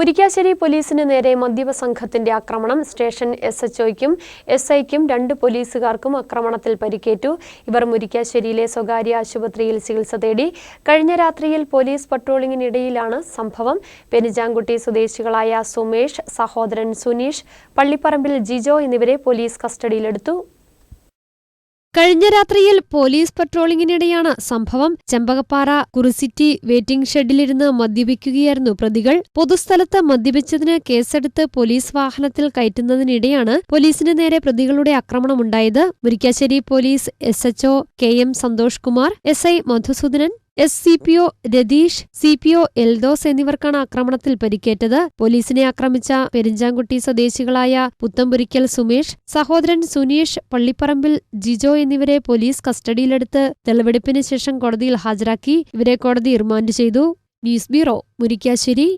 മുരിക്കാശ്ശേരി പോലീസിന് നേരെ മദ്യപ സംഘത്തിന്റെ ആക്രമണം. സ്റ്റേഷൻ എസ് എച്ച്ഒയ്ക്കും എസ് ഐക്കും രണ്ട് പോലീസുകാർക്കും ആക്രമണത്തിൽ പരിക്കേറ്റു. ഇവർ മുരിക്കാശ്ശേരിയിലെ സ്വകാര്യ ആശുപത്രിയിൽ ചികിത്സ തേടി. കഴിഞ്ഞ രാത്രിയിൽ പോലീസ് പട്രോളിങ്ങിനിടയിലാണ് സംഭവം. പെരിജാങ്കുട്ടി സ്വദേശികളായ സുമേഷ് സഹോദരൻ സുനീഷ് പള്ളിപ്പറമ്പിൽ ജിജോ എന്നിവരെ പോലീസ് കസ്റ്റഡിയിലെടുത്തു. കഴിഞ്ഞ രാത്രിയിൽ പോലീസ് പട്രോളിംഗിനിടെയാണ് സംഭവം. ചെമ്പകപ്പാറ കുറിസിറ്റി വെയിറ്റിംഗ് ഷെഡിലിരുന്ന് മദ്യപിക്കുകയായിരുന്നു പ്രതികൾ. പൊതുസ്ഥലത്ത് മദ്യപിച്ചതിന് കേസെടുത്ത് പോലീസ് വാഹനത്തിൽ കയറ്റുന്നതിനിടെയാണ് പോലീസിന് നേരെ പ്രതികളുടെ ആക്രമണമുണ്ടായത്. Murickassery police S H O K M Santhosh Kumar S I Madhusoodanan S C P O Ratheesh C P O Eldhose എന്നിവർക്കാണ് ആക്രമണത്തിൽ പരിക്കേറ്റത്. പോലീസിനെ ആക്രമിച്ച പെരിഞ്ചാങ്കുട്ടി സ്വദേശികളായ പുത്തമ്പുരിക്കൽ സുമേഷ് സഹോദരൻ സുനീഷ് പള്ളിപ്പറമ്പിൽ ജിജോ എന്നിവരെ പോലീസ് കസ്റ്റഡിയിലെടുത്ത് തെളിവെടുപ്പിന് ശേഷം കോടതിയിൽ ഹാജരാക്കി. ഇവരെ കോടതി റിമാൻഡ് ചെയ്തു. News bureau Murickassery.